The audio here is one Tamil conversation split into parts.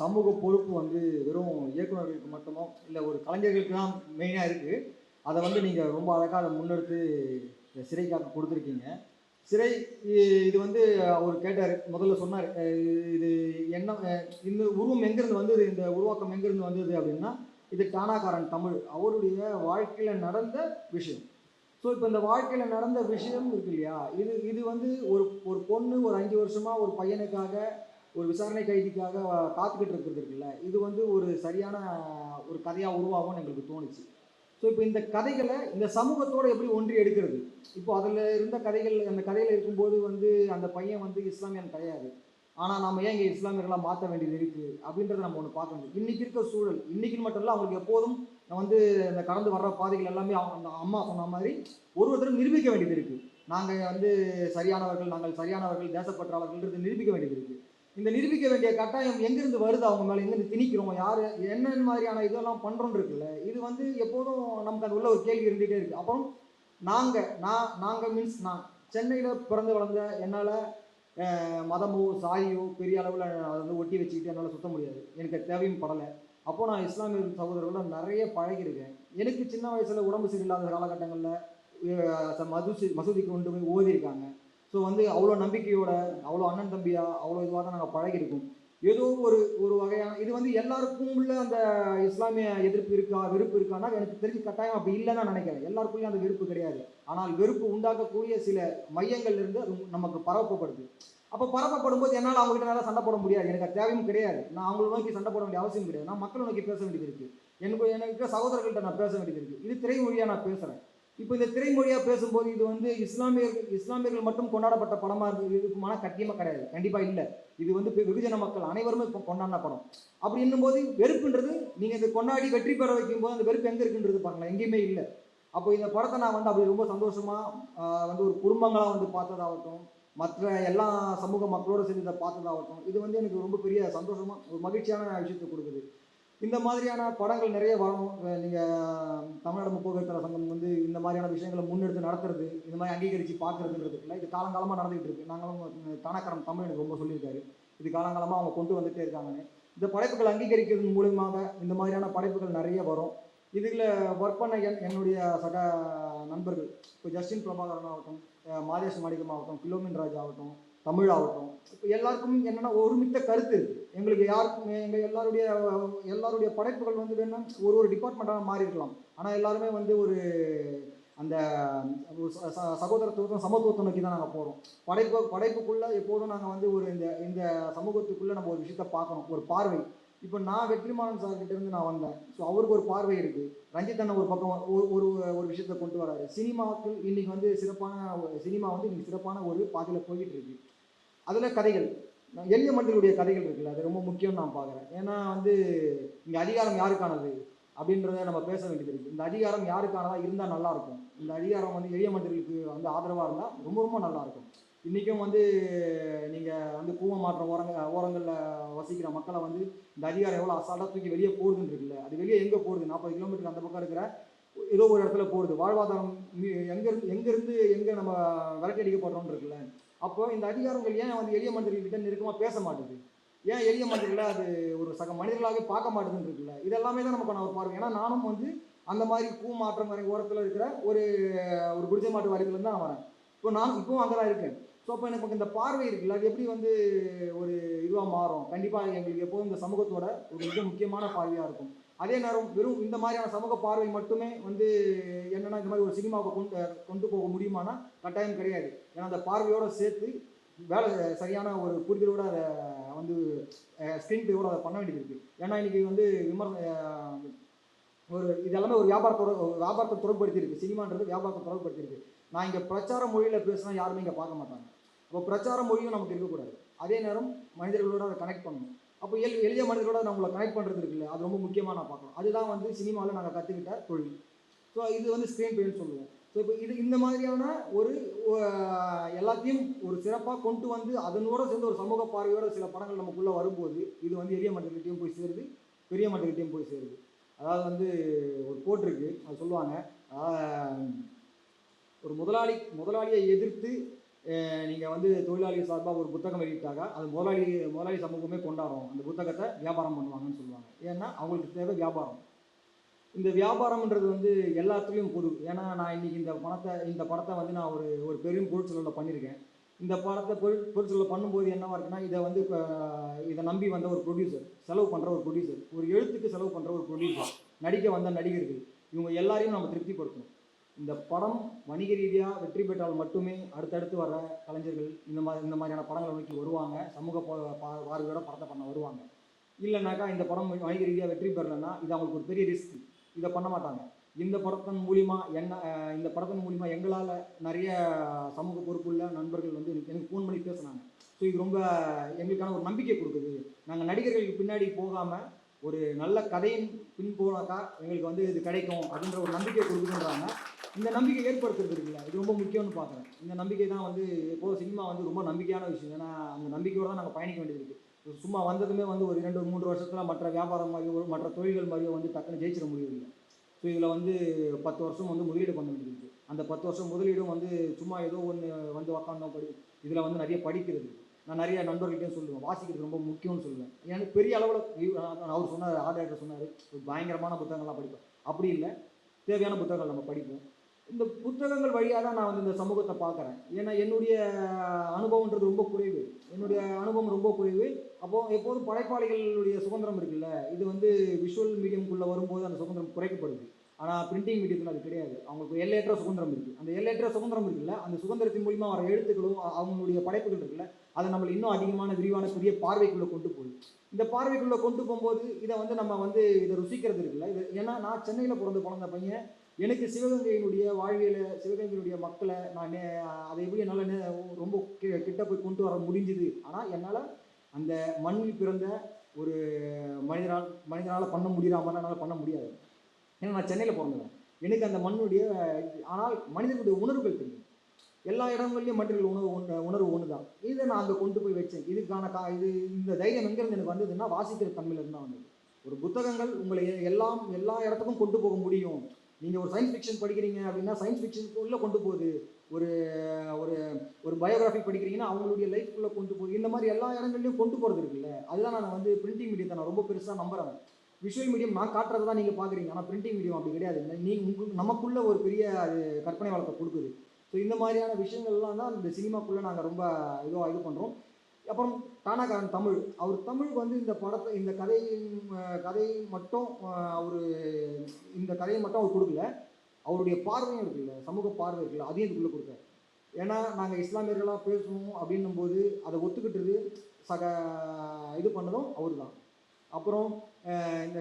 சமூக பொறுப்பு வந்து வெறும் இயக்குநர்களுக்கு மட்டுமோ இல்லை ஒரு கலைஞர்களுக்கு தான் மெயினாக இருக்குது அதை வந்து நீங்கள் ரொம்ப அழகாக அதை முன்னெடுத்து இந்த சிறைக்காக கொடுத்துருக்கீங்க. சிறை இது வந்து அவர் கேட்டார் முதல்ல சொன்னார் இது என்ன இந்த உருவம் எங்கேருந்து வந்தது இந்த உருவாக்கம் எங்கேருந்து வந்தது அப்படின்னா இது டானாகாரன் தமிழ் அவருடைய வாழ்க்கையில் நடந்த விஷயம். ஸோ இப்போ இந்த வாழ்க்கையில் நடந்த விஷயம் இருக்கு இல்லையா? இது இது வந்து ஒரு ஒரு பொண்ணு ஒரு அஞ்சு வருஷமாக ஒரு பையனுக்காக ஒரு விசாரணை கைதிக்காக காத்துக்கிட்டு இருக்கிறது இருக்குல்ல இது வந்து ஒரு சரியான ஒரு கதையாக உருவாகும்னு எங்களுக்கு தோணுச்சு. ஸோ இப்போ இந்த கதைகளை இந்த சமூகத்தோடு எப்படி ஒன்றி எடுக்கிறது? இப்போ அதில் இருந்த கதைகள் அந்த கதையில் இருக்கும்போது வந்து அந்த பையன் வந்து இஸ்லாமியன் கிடையாது. ஆனால் நம்ம ஏன் இங்கே இஸ்லாமியர்களாக மாற்ற வேண்டியது இருக்குது அப்படின்றத நம்ம ஒன்று பார்க்க முடியும் இன்றைக்கி இருக்க சூழல் இன்றைக்கின்னு மட்டும் இல்லை அவங்களுக்கு எப்போதும் நான் வந்து இந்த கடந்து வர்ற பாதைகள் எல்லாமே அவங்க அந்த அம்மா சொன்ன மாதிரி ஒரு ஒருத்தரும் நிரூபிக்க வேண்டியது இருக்குது நாங்கள் வந்து சரியானவர்கள் நாங்கள் சரியானவர்கள் தேசப்பற்றாளர்கள்ன்றது நிரூபிக்க வேண்டியது இருக்குது இந்த நிரூபிக்க வேண்டிய கட்டாயம் எங்கேருந்து வருது? அவங்க மேலே எங்கேருந்து திணிக்கிறோம்? யார்? என்ன மாதிரியான இதெல்லாம் பண்ணுறோன்னு இருக்குல்ல இது வந்து எப்போதும் நமக்கு அது உள்ள ஒரு கேள்வி இருந்துகிட்டே இருக்குது அப்புறம் நாங்கள் நான் நாங்கள் மீன்ஸ் நான் சென்னையில் பிறந்து வளர்ந்த என்னால் மதமோ சாதியோ பெரிய அளவில் அதை வந்து ஒட்டி வச்சுக்கிட்டு என்னால் சுத்த முடியாது. எனக்கு தேவையும் படலை. அப்போது நான் இஸ்லாமிய சகோதரர்களோட நிறைய பழகியிருக்கேன். எனக்கு சின்ன வயசில் உடம்பு சரியில்லாத காலகட்டங்களில் மது மசூதிக்கு கொண்டு போய் ஓதியிருக்காங்க. ஸோ வந்து அவ்வளோ நம்பிக்கையோட அவ்வளோ அண்ணன் தம்பியா அவ்வளோ இதுவாக தான் நாங்கள் பழகியிருக்கோம். ஏதோ ஒரு ஒரு வகையான இது வந்து எல்லாருக்கும் உள்ள அந்த இஸ்லாமிய எதிர்ப்பு இருக்கா வெறுப்பு இருக்கான்னா எனக்கு தெரிஞ்சு கட்டாயம் அப்படி இல்லைன்னு நான் நினைக்கிறேன். எல்லாருக்குள்ளேயும் அந்த வெறுப்பு கிடையாது. ஆனால் வெறுப்பு உண்டாக்கக்கூடிய சில மையங்கள்ல இருந்து அது நமக்கு பரப்பப்படுது. அப்போ பரப்பப்படும் போது என்னால் அவங்ககிட்ட நல்லா சண்டை போட முடியாது. எனக்கு தேவையும் கிடையாது. நான் அவங்களை நோக்கி சண்டை போட வேண்டிய அவசியம் கிடையாது. நான் மக்களை நோக்கி பேச வேண்டியது இருக்குது எனக்கு எனக்கு சகோதரர்கள்ட்ட நான் பேச வேண்டியது இருக்குது இது திரைமொழியாக நான் பேசுகிறேன் இப்போ இந்த திரைமொழியாக பேசும்போது இது வந்து இஸ்லாமியர்கள் இஸ்லாமியர்கள் மட்டும் கொண்டாடப்பட்ட படமாக இருக்கு இருக்குமான கட்டியமாக கிடையாது. கண்டிப்பாக இல்லை. இது வந்து பெ- வெகுஜன மக்கள் அனைவருமே இப்போ கொண்டாடின படம். அப்படி என்னும்போது வெறுப்புன்றது நீங்கள் இதை கொண்டாடி வெற்றி பெற வைக்கும்போது அந்த வெறுப்பு எங்கே இருக்குன்றது பார்க்கலாம் எங்கேயுமே இல்லை. அப்போ இந்த படத்தை நான் வந்து அப்படி ரொம்ப சந்தோஷமாக வந்து ஒரு குடும்பங்களாக வந்து பார்த்ததாகட்டும் மற்ற எல்லா சமூக மக்களோட சேர்ந்து இதை பார்த்ததாகட்டும் இது வந்து எனக்கு ரொம்ப பெரிய சந்தோஷமாக ஒரு மகிழ்ச்சியான விஷயத்தை கொடுக்குது. இந்த மாதிரியான படங்கள் நிறைய வரும் நீங்கள் தமிழ்நாடு முப்போக்குவரத்து சங்கம் வந்து இந்த மாதிரியான விஷயங்களை முன்னெடுத்து நடத்துறது இந்த மாதிரி அங்கீகரித்து பார்க்குறதுன்றது இல்லை. இது காலங்காலமாக நடந்துகிட்டு இருக்கு. நாங்களும் தனக்கரம் தமிழ் எனக்கு ரொம்ப சொல்லியிருக்காரு. இது காலங்காலமாக அவங்க கொண்டு வந்துட்டே இருக்காங்கன்னு. இந்த படைப்புகள் அங்கீகரிக்கிறது மூலியமாக இந்த மாதிரியான படைப்புகள் நிறைய வரும். இதில் ஒர்க் பண்ண என் என்னுடைய சக நண்பர்கள் இப்போ ஜஸ்டின் பிரபாகரன் ஆகட்டும் மாதேஷ் மாணிக்கம் ஆகட்டும் கிலோமின் ராஜ் ஆகட்டும் தமிழ் ஆகட்டும் இப்போ எல்லாருக்கும் என்னென்னா ஒருமித்த கருத்து இருக்குது எங்களுக்கு யாருக்கும் எங்கள் எல்லாருடைய எல்லாருடைய படைப்புகள் வந்து வேணும் ஒரு ஒரு டிபார்ட்மெண்ட்டாக மாறி இருக்கலாம். ஆனால் எல்லாருமே வந்து ஒரு அந்த ஒரு ச- ச- சமத்துவத்தை நோக்கி தான் நாங்கள் போகிறோம் படைப்பு படைப்புக்குள்ளே எப்போதும் நாங்கள் வந்து ஒரு இந்த இந்த சமூகத்துக்குள்ளே நம்ம ஒரு விஷயத்தை பார்க்கணும். ஒரு பார்வை. இப்போ நான் வெற்றிமாறன் சார் நான் வந்தேன். ஸோ அவருக்கு ஒரு பார்வை இருக்குது ரஞ்சித் அண்ணன் ஒரு பக்கம் ஒரு ஒரு விஷயத்தை கொண்டு வராரு. சினிமாவுக்கு இன்றைக்கி வந்து சிறப்பான ஒரு- சினிமா வந்து இன்றைக்கி சிறப்பான ஒரு பாதையில் போய்கிட்டு இருக்கு. அதில் கதைகள். எளிய மனிதர்களுடைய கதைகள் இருக்குல்ல அது ரொம்ப முக்கியம் நான் பார்க்குறேன். ஏன்னா வந்து இங்கே அதிகாரம் யாருக்கானது? அப்படின்றத நம்ம பேச வேண்டியது இருக்குது இந்த அதிகாரம் யாருக்கானதா இருந்தால் நல்லா இருக்கும் இந்த அதிகாரம் வந்து எளிய மனிதர்களுக்கு வந்து ஆதரவாக இருந்தால் ரொம்ப ரொம்ப நல்லாயிருக்கும் இன்றைக்கும் வந்து நீங்கள் வந்து கூவம் மாற்றம் ஓரங்க ஓரங்களில் வசிக்கிற மக்களை வந்து இந்த அதிகாரம் எவ்வளோ அசால்ட்டாக தூக்கி வெளியே போகுதுன்னு இருக்குல்ல அது வெளியே எங்கே போகுது? நாற்பது கிலோமீட்டர் அந்த பக்கம் இருக்கிற ஏதோ ஒரு இடத்துல போகுது. வாழ்வாதாரம் எங்கேருந்து எங்கேருந்து எங்கே நம்ம விரட்டி அடிக்கப்படுறோன்னு இருக்குல்ல அப்போ இந்த அதிகாரங்கள் ஏன் வந்து எளிய மனிதர்கள்கிட்ட நெருக்கமாக பேச மாட்டேங்குது ஏன் எளிய மனிதர்களை அது ஒரு சக மனிதர்களாகவே பார்க்க மாட்டுதுன்னு இருக்குல்ல? இதெல்லாமே தான் நமக்கு நான் ஒரு பார்வை ஏன்னா நானும் வந்து அந்த மாதிரி பூ மாற்றம் வரை ஓரத்தில் இருக்கிற ஒரு ஒரு குடிசை மாட்டு வாரியத்துலேருந்து நான் வரேன் இப்போ நான் இப்போவும் அங்கே தான் இருக்கேன். ஸோ அப்போ எனக்கு இந்த பார்வை இருக்குல்ல அது எப்படி வந்து ஒரு இதுவாக மாறும்? கண்டிப்பாக எங்களுக்கு எப்போதும் இந்த சமூகத்தோட ஒரு மிக முக்கியமான பார்வையாக இருக்கும். அதே நேரம் வெறும் இந்த மாதிரியான சமூக பார்வை மட்டுமே வந்து என்னென்னா இந்த மாதிரி ஒரு சினிமாவை கொண்டு கொண்டு போக முடியுமானா கட்டாயம் கிடையாது. ஏன்னா அந்த பார்வையோட சேர்த்து வேலை சரியான ஒரு புரிதலோட அதை வந்து ஸ்க்ரீன் பிளேயோட அதை பண்ண வேண்டியது இருக்குது ஏன்னா இன்றைக்கி வந்து விமர்சன ஒரு இதெல்லாமே ஒரு வியாபாரத்தோட வியாபாரத்தை தொடர்படுத்தி சினிமான்றது வியாபாரத்தை தொடர்புப்படுத்தியிருக்கு நான் இங்கே பிரச்சார மொழியில் பேசினா யாருமே இங்கே பார்க்க மாட்டாங்க. அப்போ பிரச்சார மொழியும் நமக்கு இருக்கக்கூடாது. அதே நேரம் மனிதர்களோட அதை கனெக்ட் பண்ணணும். அப்போ எள் எளிய மனிதர்களோட நம்மளை கனெக்ட் பண்ணுறது இருக்குல்ல அது ரொம்ப முக்கியமாக நான் பார்க்கணும். அதுதான் வந்து சினிமாவில் நாங்கள் கற்றுக்கிட்ட தொழில். ஸோ இது வந்து ஸ்க்ரீன் பிளேன்னு சொல்லுவோம். ஸோ இப்போ இது இந்த மாதிரியான ஒரு எல்லாத்தையும் ஒரு சிறப்பாக கொண்டு வந்து அதனோட சேர்ந்து ஒரு சமூக பார்வையோட சில படங்கள் நமக்குள்ளே வரும்போது இது வந்து எளிய மனிதர்கிட்டையும் போய் சேருது பெரிய மனிதர்கிட்டையும் போய் சேருது. அதாவது வந்து ஒரு கோட் இருக்குது அது சொல்லுவாங்க ஒரு முதலாளி முதலாளியை எதிர்த்து நீங்கள் வந்து தொழிலாளி சார்பாக ஒரு புத்தகம் வெளியிட்டாங்க அது முதலாளி முதலாளி சமூகமே கொண்டாடும் அந்த புத்தகத்தை வியாபாரம் பண்ணுவாங்கன்னு சொல்லுவாங்க. ஏன்னா அவங்களுக்கு தேவை வியாபாரம். இந்த வியாபாரம்ன்றது வந்து எல்லாத்துலேயும் பொது. ஏன்னா நான் இன்றைக்கி இந்த பணத்தை இந்த படத்தை வந்து நான் ஒரு ஒரு பெரும் பொருட்செலவில் பண்ணியிருக்கேன். இந்த படத்தை பொருள் பொருட்செலவு பண்ணும்போது என்னவாக இருக்குன்னா இதை வந்து இப்போ இதை நம்பி வந்த ஒரு ப்ரொடியூசர் செலவு பண்ணுற ஒரு ப்ரொடியூசர் ஒரு எழுத்துக்கு செலவு பண்ணுற ஒரு ப்ரொடியூசர் நடிக்க வந்த நடிகர்கள் இவங்க எல்லாரையும் நம்ம திருப்திப்படுத்தணும். இந்த படம் வணிக ரீதியாக வெற்றி பெற்றால் மட்டுமே அடுத்தடுத்து வர கலைஞர்கள் இந்த மாதிரி இந்த மாதிரியான படங்களை நோக்கி வருவாங்க. சமூக பார்வையோட படத்தை பண்ண வருவாங்க. இல்லைனாக்கா இந்த படம் வணிக ரீதியாக வெற்றி பெறலைன்னா இது அவங்களுக்கு ஒரு பெரிய ரிஸ்க் இதை பண்ண மாட்டாங்க. இந்த படத்தின் மூலிமா என்ன இந்த படத்தின் மூலிமா எங்களால் நிறைய சமூக பொறுப்புள்ள நண்பர்கள் வந்து எனக்கு எனக்கு ஃபோன் பண்ணி பேசுனாங்க. ஸோ இது ரொம்ப எங்களுக்கான ஒரு நம்பிக்கை கொடுக்குது. நாங்கள் நடிகர்களுக்கு பின்னாடி போகாமல் ஒரு நல்ல கதையின் பின் போனாக்கா எங்களுக்கு வந்து இது கிடைக்கும் அப்படின்ற ஒரு நம்பிக்கை கொடுக்குதுன்றாங்க. இந்த நம்பிக்கை ஏற்படுத்துறது இருக்குல்ல இது ரொம்ப முக்கியம்னு பார்க்குறேன் இந்த நம்பிக்கை தான் வந்து எப்போது சினிமா வந்து ரொம்ப நம்பிக்கையான விஷயம். ஏன்னா அந்த நம்பிக்கையோட தான் நாங்கள் பயணிக்க வேண்டியது இருக்குது சும்மா வந்ததுமே வந்து ஒரு இரண்டு மூன்று வருஷத்தில் மற்ற வியாபாரம் மாதிரியோ மற்ற தொழில்கள் மாதிரியோ வந்து டக்குன்னு ஜெயிச்சிட முடியவில்லை. ஸோ இதில் வந்து பத்து வருஷம் வந்து முதலீடு பண்ண வேண்டியது இருக்குது அந்த பத்து வருஷம் முதலீடும் வந்து சும்மா ஏதோ ஒன்று வந்து உக்காந்தோம் படி இதில் வந்து நிறைய படிக்கிறது. நான் நிறைய நண்பர்கள்ட்டையும் சொல்லுவேன். வாசிக்கிறது ரொம்ப முக்கியம்னு சொல்லுவேன். எனக்கு பெரிய அளவில் அவர் சொன்னார் ஆர்டர் சொன்னார் பயங்கரமான புத்தகங்கள்லாம் படிப்பேன் அப்படி இல்லை. தேவையான புத்தகங்கள் நம்ம படிப்போம். இந்த புத்தகங்கள் வழியாக தான் நான் வந்து இந்த சமூகத்தை பார்க்குறேன். ஏன்னா என்னுடைய அனுபவன்றது ரொம்ப குறைவு. என்னுடைய அனுபவம் ரொம்ப குறைவு. அப்போது எப்போதும் படைப்பாளிகளுடைய சுதந்திரம் இருக்குல்ல இது வந்து விஷுவல் மீடியம்குள்ளே வரும்போது அந்த சுதந்திரம் குறைக்கப்படுது. ஆனால் பிரிண்டிங் மீடியத்தில் அது கிடையாது. அவங்களுக்கு எல்லையற்ற சுதந்திரம் இருக்குது அந்த எல்லையற்ற சுதந்திரம் இருக்குல்ல அந்த சுதந்திரத்தின் மூலிமா வர எழுத்துக்களும் அவங்களுடைய படைப்புகள் இருக்குல்ல அதை நம்மளை இன்னும் அதிகமான விரிவான பெரிய பார்வைக்குள்ளே கொண்டு போகுது. இந்த பார்வைக்குள்ளே கொண்டு போகும்போது இதை வந்து நம்ம வந்து இதை ருசிக்கிறது இருக்குல்ல இது ஏன்னா நான் சென்னையில் பிறந்த பிறந்த பையன் எனக்கு சிவகங்கையினுடைய வாழ்வியலை சிவகங்கையினுடைய மக்களை நான் அதை எப்படி என்னால் ரொம்ப கிட்ட போய் கொண்டு வர முடிஞ்சுது. ஆனால் என்னால் அந்த மண்ணில் பிறந்த ஒரு மனிதனால் மனிதனால் பண்ண முடியாமல் என்னால் பண்ண முடியாது. ஏன்னா நான் சென்னையில் பிறந்தேன் எனக்கு அந்த மண்ணுடைய ஆனால் மனிதனுடைய உணர்வுகள் தெரியும். எல்லா இடங்கள்லையும் மனிதர்கள் உணர்வு ஒன்று உணர்வு ஒன்று தான் இதை நான் அங்கே கொண்டு போய் வச்சேன். இதுக்கான கா இது இந்த தைரியம் எங்கேருந்து எனக்கு வந்ததுன்னா வாசிக்கிற தன்மையிலேருந்து தான் வந்தது. ஒரு புத்தகங்கள் உங்களை எல்லாம் எல்லா இடத்துக்கும் கொண்டு போக முடியும். நீங்கள் ஒரு சயின்ஸ் ஃபிக்ஷன் படிக்கிறீங்க அப்படின்னா சயின்ஸ் ஃபிக்ஷனுக்குள்ளே கொண்டு போகுது. ஒரு ஒரு ஒரு பயோகிராஃபி படிக்கிறீங்கன்னா அவங்களுடைய லைஃப்குள்ளே கொண்டு போகுது. இந்த மாதிரி எல்லா இடங்கள்லையும் கொண்டு போகிறது இருக்குல்ல? அதுதான் நான் வந்து பிரிண்டிங் மீடியத்தை நான் ரொம்ப பெருசாக நம்புறேன். விஷுவல் மீடியம் நான் காட்டுறது தான் நீங்கள் பார்க்குறீங்க ஆனால் பிரிண்டிங் மீடியம் அப்படி கிடையாது. நீ உங்களுக்கு நமக்குள்ளே ஒரு பெரிய அது கற்பனை வளத்தை கொடுக்குது. ஸோ இந்த மாதிரியான விஷயங்கள்லாம் தான் இந்த சினிமாக்குள்ளே நாங்கள் ரொம்ப இதுவாக இது பண்ணுறோம் அப்புறம் தானாகாரன் தமிழ். அவர் தமிழ் வந்து இந்த படத்தை இந்த கதையின் கதையை மட்டும் அவர் இந்த கதையை மட்டும் அவர் கொடுக்கல. அவருடைய பார்வையும் இருக்குல்ல சமூக பார்வை இருக்குல்ல அதையும் இதுக்குள்ளே கொடுத்தாரு. ஏன்னா நாங்கள் இஸ்லாமியர்களாக பேசணும் அப்படின்னும் போது அதை ஒத்துக்கிட்டது சக இது பண்ணதும் அவர் தான் அப்புறம் இந்த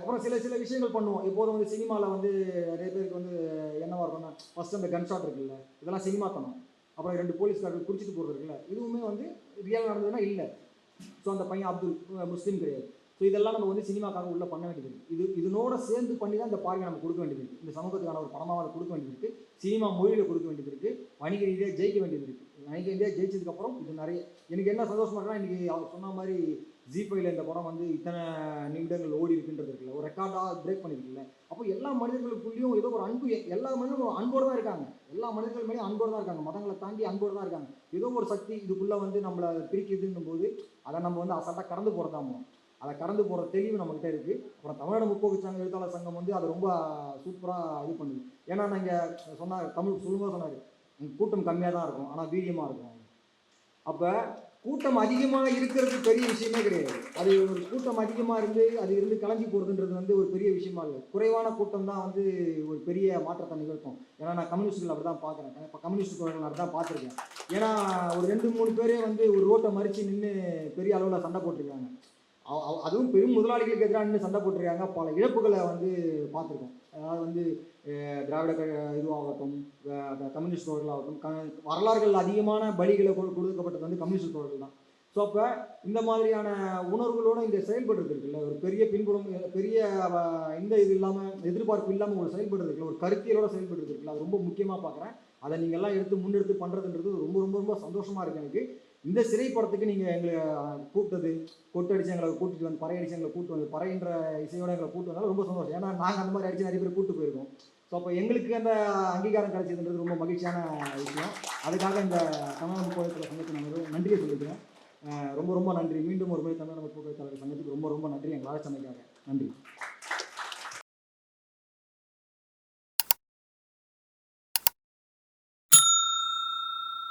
அப்புறம் சில சில விஷயங்கள் பண்ணுவோம். எப்போதும் வந்து சினிமாவில் வந்து நிறைய பேருக்கு வந்து என்னவா இருக்கும்னா ஃபஸ்ட்டு அந்த கன் ஷாட் இருக்குல்ல இதெல்லாம் சினிமா தனம். அப்புறம் ரெண்டு போலீஸ்காரர்கள் குடிச்சிட்டு போகிறது இருக்குல்ல இதுவுமே வந்து ரியல் நடந்ததுன்னா இல்லை. ஸோ அந்த பையன் அப்துல் முஸ்லீம் கிடையாது. ஸோ இதெல்லாம் நம்ம வந்து சினிமாக்காக உள்ள பண்ண வேண்டியது இது இதனோட சேர்ந்து பண்ணி தான் இந்த பார்வை நம்ம கொடுக்க வேண்டியது இருக்குது இந்த சமூகத்துக்கான ஒரு படமாக அதை கொடுக்க வேண்டியது இருக்குது சினிமா மொழியில் கொடுக்க வேண்டியது இருக்குது வணிக ரீதியாக ஜெயிக்க வேண்டியது இருக்குது வணிக ரீதியாக ஜெயிச்சதுக்கப்புறம் இது நிறைய எனக்கு என்ன சந்தோஷமா இருக்குன்னா இன்றைக்கி அவர் சொன்ன மாதிரி ஜி ஃபைவ்ல இந்த படம் வந்து இத்தனை நிமிடங்கள் ஓடி இருக்குன்றது இருக்குல்ல. ஒரு ரெக்கார்டாக பிரேக் பண்ணியிருக்குல்ல அப்போ எல்லா மனிதர்களுக்குள்ளேயும் ஏதோ ஒரு அன்பு எல்லா மனிதர்களும் அன்போடு தான் இருக்காங்க. எல்லா மனிதர்கள் மேலேயும் அன்போடு தான் இருக்காங்க. மதங்களை தாண்டி அன்போடு தான் இருக்காங்க. ஏதோ ஒரு சக்தி இதுக்குள்ளே வந்து நம்மளை பிரிக்குதுன்னும் போது அதை நம்ம வந்து அசால்ட்டாக கடந்து போகிறதாமோ அதை கடந்து போகிற தெளிவு நம்மகிட்ட இருக்குது அப்புறம் தமிழ்நாடு முற்போக்கு சங்க எழுத்தாளர் சங்கம் வந்து அதை ரொம்ப சூப்பராக இது பண்ணுது. ஏன்னா நாங்கள் சொன்னார் தமிழ் சொல்லும்போது சொன்னார் கூட்டம் கம்மியாக தான் இருக்கும் ஆனால் வீரியமாக இருக்கும். அப்போ கூட்டம் அதிகமாக இருக்கிறது பெரிய விஷயமே கிடையாது. அது ஒரு கூட்டம் அதிகமாக இருந்து அது இருந்து கலஞ்சி போகிறதுன்றது வந்து ஒரு பெரிய விஷயமா இல்லை. குறைவான கூட்டம் தான் வந்து ஒரு பெரிய மாற்றத்தை நிகழ்த்தும். ஏன்னா நான் கம்யூனிஸ்ட்கள் அப்படி தான் பார்க்குறேன். இப்போ கம்யூனிஸ்ட் தோழர்கள் அப்படி தான் பார்த்துருக்கேன். ஏன்னா ஒரு ரெண்டு மூணு பேரே வந்து ஒரு ரோட்டை மறித்து நின்று பெரிய அளவில் சண்டை போட்டிருக்காங்க. அதுவும் பெரும் முதலாளிகளுக்கு எதிராக சண்டை போட்டிருக்காங்க. பல இழப்புகளை வந்து பார்த்துருக்கோம். அதாவது வந்து திராவிட க இதுவாகட்டும் கம்யூனிஸ்ட் தோழர்களாகட்டும் க வரலாறுகள் அதிகமான பலிகளை கொடுக்கப்பட்டது வந்து கம்யூனிஸ்ட் தோழர்கள் தான். ஸோ அப்போ இந்த மாதிரியான உணர்வுகளோடு இங்கே செயல்படுறது இருக்குல்ல. ஒரு பெரிய பின்புலம் பெரிய இந்த இது இல்லாமல் எதிர்பார்ப்பு இல்லாமல் ஒரு செயல்படுறது இருக்குல்ல. ஒரு கருத்தியலோட செயல்படுறது இருக்குல்ல. அது ரொம்ப முக்கியமாக பார்க்குறேன். அதை நீங்கள் எல்லாம் எடுத்து முன்னெடுத்து பண்ணுறதுன்றது ரொம்ப ரொம்ப ரொம்ப சந்தோஷமாக இருக்குது எனக்கு. இந்த சிறை படத்துக்கு நீங்கள் எங்களை கூப்பிட்டது கூப்பிட்டது கொட்டடிச்சு எங்களை கூட்டிட்டு வந்து பறை அடிச்சு எங்களை கூட்டு வந்து பறைன்ற இசையோட எங்களை கூட்டு வந்தாலும் ரொம்ப சந்தோஷம். ஏன்னா நாங்கள் அந்த மாதிரி அடிச்சு நிறைய பேர் கூட்டு போயிருக்கோம். ஸோ அப்போ எங்களுக்கு அந்த அங்கீகாரம் கிடைச்சதுன்றது ரொம்ப மகிழ்ச்சியான விஷயம். அதுக்காக இந்த தமிழ்நாடு கோயத்தில் சங்கத்துக்கு நான் நன்றியை சொல்லிக்கிறேன். ரொம்ப ரொம்ப நன்றி. மீண்டும் ஒரு முறை தமிழக போக்குவரத்து சங்கத்துக்கு ரொம்ப ரொம்ப நன்றி. எங்கள் ஆலோசனைக்காக நன்றி.